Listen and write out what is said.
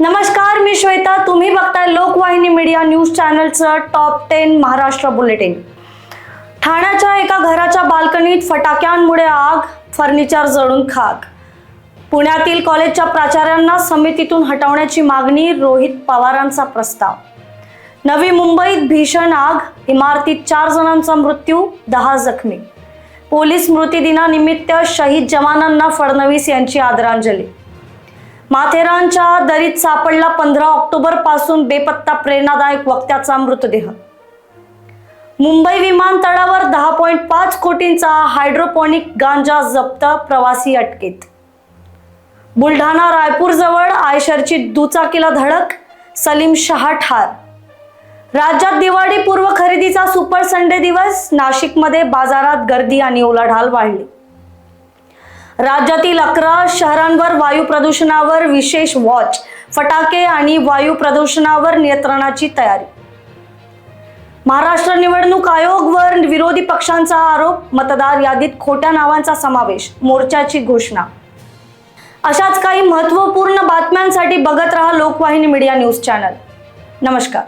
नमस्कार मी श्वेता. तुम्ही बघताय लोकवाहिनी मीडिया न्यूज चॅनलचं टॉप टेन महाराष्ट्र बुलेटिन. ठाण्याच्या एका घराच्या बाल्कनीत फटाक्यांमुळे आग फर्निचर जळून खाक. पुण्यातील कॉलेजच्या प्राचार्यांना समितीतून हटवण्याची मागणी रोहित पवारांचा प्रस्ताव. नवी मुंबईत भीषण आग इमारतीत चार जणांचा मृत्यू दहा जखमी. पोलीस स्मृतिदिनानिमित्त शहीद जवानांना फडणवीस यांची आदरांजली. माथेरानच्या दरीत सापडला पंधरा ऑक्टोबरपासून बेपत्ता प्रेरणादायक वक्त्याचा मृतदेह. मुंबई विमानतळावर दहा पॉईंट पाच कोटींचा हायड्रोपॉनिक गांजा जप्त प्रवासी अटकेत. बुलढाणा रायपूर जवळ आयशरची दुचाकीला धडक सलीम शहा ठार. राज्यात दिवाळी पूर्व खरेदीचा सुपर संडे दिवस नाशिकमध्ये बाजारात गर्दी आणि उलाढाल वाढली. राज्यातील अकरा शहरांवर वायू प्रदूषणावर विशेष वॉच फटाके आणि वायू प्रदूषणावर नियंत्रणाची तयारी. महाराष्ट्र निवडणूक आयोगवर विरोधी पक्षांचा आरोप मतदार यादीत खोट्या नावांचा समावेश मोर्चाची घोषणा. अशाच काही महत्त्वपूर्ण बातम्यांसाठी बघत रहा लोकवाहिनी मीडिया न्यूज चॅनल. नमस्कार.